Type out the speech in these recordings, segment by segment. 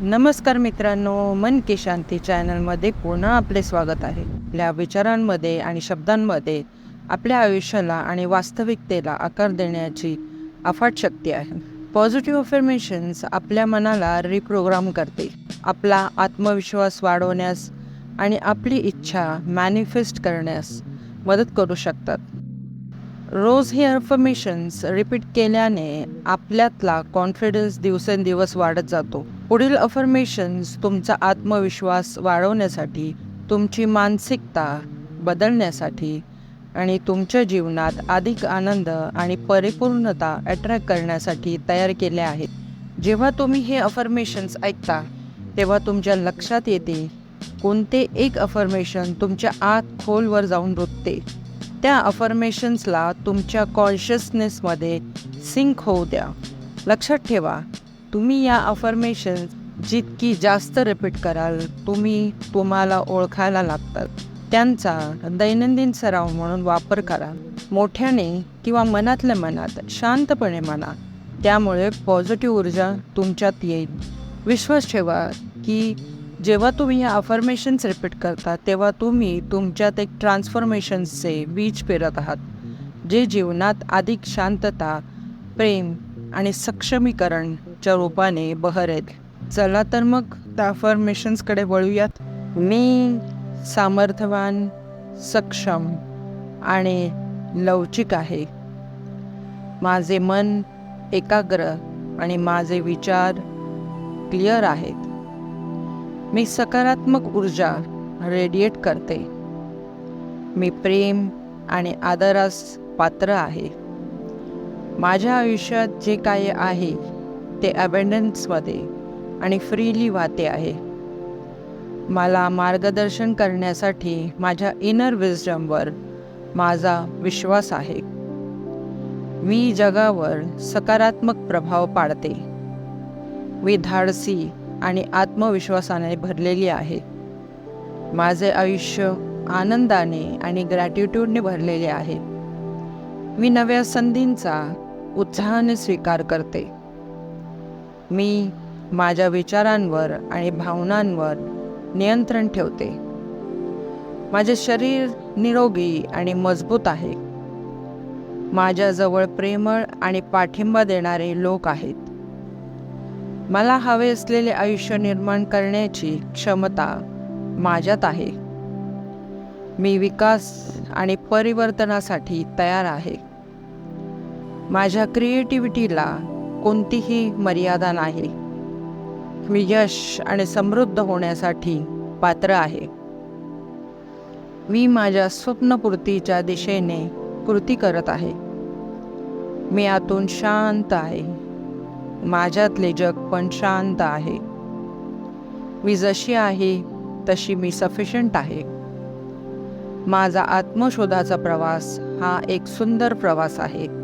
नमस्कार मित्रांनो मन की शांती चॅनलमध्ये पुन्हा आपले स्वागत आहे. आपल्या विचारांमध्ये आणि शब्दांमध्ये आपल्या आयुष्याला आणि वास्तविकतेला आकार देण्याची अफाट शक्ती आहे. पॉझिटिव्ह अफर्मेशन्स आपल्या मनाला रिप्रोग्राम करते. आपला आत्मविश्वास वाढवण्यास आणि आपली इच्छा मॅनिफेस्ट करण्यास मदत करू शकतात. रोज हे अफर्मेशन्स रिपीट केल्याने आपल्यातला कॉन्फिडन्स दिवसेंदिवस वाढत जातो. पुढील अफर्मेशन्स तुमचा आत्मविश्वास वाढवण्यासाठी तुमची मानसिकता बदलण्यासाठी आणि तुमच्या जीवनात अधिक आनंद आणि परिपूर्णता अट्रॅक्ट करण्यासाठी तयार केले आहेत. जेव्हा तुम्ही हे अफर्मेशन्स ऐकता तेव्हा तुमच्या लक्षात येते कोणते एक अफर्मेशन तुमच्या आत खोलवर जाऊन रुतते. त्या अफर्मेशन्सला तुमच्या कॉन्शियसनेसमध्ये सिंक होऊ द्या. लक्षात ठेवा तुम्ही या अफर्मेशन जितकी जास्त रिपीट कराल तुम्ही तुम्हाला ओळखायला लागतात. त्यांचा दैनंदिन सराव म्हणून वापर करा. मोठ्याने किंवा मनातल्या मनात शांतपणे म्हणा. त्यामुळे पॉझिटिव्ह ऊर्जा तुमच्यात येईल. विश्वास ठेवा की जेव्हा तुम्ही या अफर्मेशन्स रिपीट करता तेव्हा तुम्ही तुमच्यात एक ट्रान्सफॉर्मेशन्सचे बीज पेरत आहात जे जीवनात अधिक शांतता प्रेम आणि सक्षमीकरण च्या रूपाने बहरेल चला तर मग त्या अफर्मेशन्सकडे वळूयात. मी सामर्थ्यवान सक्षम आणि लवचिक आहे. माझे मन एकाग्र आणि माझे विचार क्लिअर आहेत. मी सकारात्मक ऊर्जा रेडिएट करते. मी प्रेम आणि आदरास पात्र आहे. माझ्या आयुष्यात जे काही आहे ते अबेंडन्समध्ये आणि फ्रीली वाहते आहे. मला मार्गदर्शन करण्यासाठी माझ्या इनर विजडमवर माझा विश्वास आहे. मी जगावर सकारात्मक प्रभाव पाडते. मी धाडसी आणि आत्मविश्वासाने भरलेली आहे. माझे आयुष्य आनंदाने आणि ग्रॅटिट्यूडने भरलेले आहे. मी नव्या संधींचा उत्साहाने स्वीकार करते. मी माझ्या विचारांवर आणि भावनांवर नियंत्रण ठेवते. माझे शरीर निरोगी आणि मजबूत आहे. माझ्याजवळ प्रेमळ आणि पाठिंबा देणारे लोक आहेत. मला हवे असलेले आयुष्य निर्माण करण्याची क्षमता माझ्यात आहे. मी विकास आणि परिवर्तनासाठी तयार आहे. माझ्या क्रिएटिव्हिटीला कोणतीही मर्यादा नाही. मी यश आणि समृद्ध होण्यासाठी पात्र आहे. मी माझ्या स्वप्नपूर्तीच्या दिशेने कृती करत आहे. मी आतून शांत आहे. माझ्यातले जग पण शांत आहे. मी जशी आहे तशी मी सफिशंट आहे. माझा आत्मशोधाचा प्रवास हा एक सुंदर प्रवास आहे.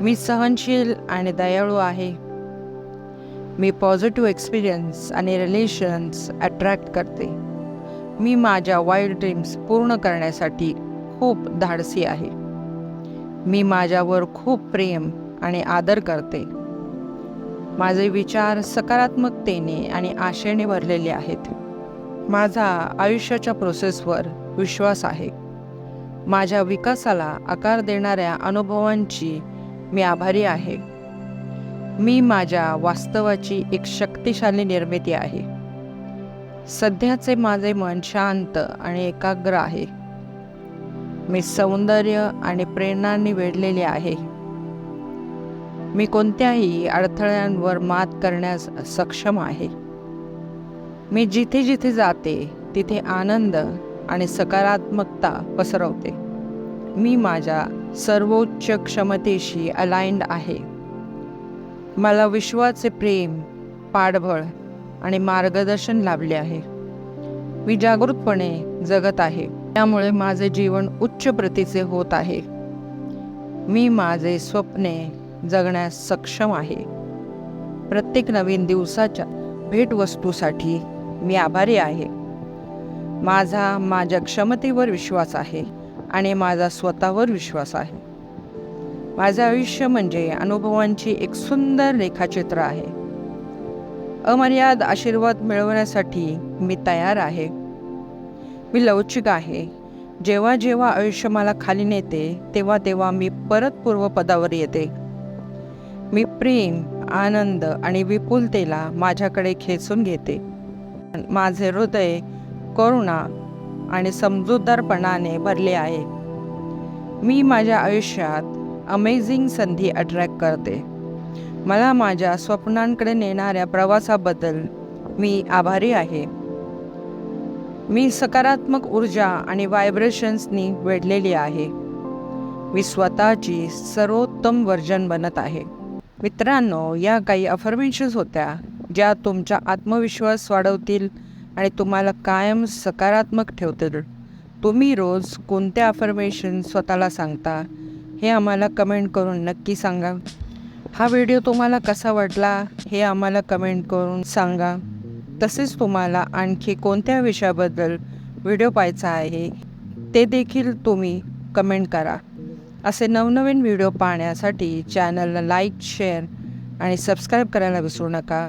मी सहनशील आणि दयाळू आहे. मी पॉझिटिव्ह एक्सपिरियन्स आणि रिलेशन्स अट्रॅक्ट करते. मी माझ्या वाईल्ड ड्रीम्स पूर्ण करण्यासाठी खूप धाडसी आहे. मी माझ्यावर खूप प्रेम आणि आदर करते. माझे विचार सकारात्मकतेने आणि आशेने भरलेले आहेत. माझा आयुष्याच्या प्रोसेसवर विश्वास आहे. माझ्या विकासाला आकार देणाऱ्या अनुभवांची मी आभारी आहे. मी माझ्या वास्तवाची एक शक्तिशाली निर्मिती आहे. सध्याचे माझे मन शांत आणि एकाग्र आहे. मी सौंदर्य आणि प्रेरणांनी वेढलेले आहे. मी कोणत्याही अडथळ्यांवर मात करण्यास सक्षम आहे. मी जिथे जिथे जाते तिथे आनंद आणि सकारात्मकता पसरवते. मी माझ्या सर्वोच्च क्षमतेशी अलाइंड आहे. मला विश्वाचे प्रेम पाठबळ आणि मार्गदर्शन लाभले आहे. मी जागृतपणे जगत आहे. त्यामुळे माझे जीवन उच्च प्रतीचे होत आहे. मी माझे स्वप्ने जगण्यास सक्षम आहे. प्रत्येक नवीन दिवसाच्या भेटवस्तूसाठी मी आभारी आहे. माझा माझ्या क्षमतेवर विश्वास आहे. आणि माझा स्वतःवर विश्वास आहे. माझे आयुष्य म्हणजे अनुभवांची एक सुंदर रेखाचित्र आहे. अमर्याद आशीर्वाद मिळवण्यासाठी मी तयार आहे. मी लवचिक आहे. जेव्हा जेव्हा आयुष्य मला खाली नेते तेव्हा तेव्हा मी परत पूर्वपदावर येते. मी प्रेम आनंद आणि विपुलतेला माझ्याकडे खेचून घेते. माझे हृदय करुणा आणि समजूतदारपणाने भरले आहे. मी माझ्या आयुष्यात अमेझिंग संधी अट्रॅक्ट करते. मला माझ्या स्वप्नांकडे नेणाऱ्या प्रवासाबद्दल मी आभारी आहे. मी सकारात्मक ऊर्जा आणि व्हायब्रेशन्सनी वेढलेली आहे. मी स्वतःची सर्वोत्तम वर्जन बनत आहे. मित्रांनो या काही अफर्मेशन्स होत्या ज्या तुमचा आत्मविश्वास वाढवतील आणि तुम्हाला कायम सकारात्मक ठेवतील तुम्ही रोज कोणत्या अफर्मेशन स्वतःला सांगता हे आम्हाला कमेंट करून नक्की सांगा. हा व्हिडिओ तुम्हाला कसा वाटला हे आम्हाला कमेंट करून सांगा. तसेच तुम्हाला आणखी कोणत्या विषयाबद्दल व्हिडिओ पाहायचा आहे ते देखील तुम्ही कमेंट करा. असे नवनवीन व्हिडिओ पाहण्यासाठी चॅनलला लाईक शेअर आणि सबस्क्राईब करायला विसरू नका.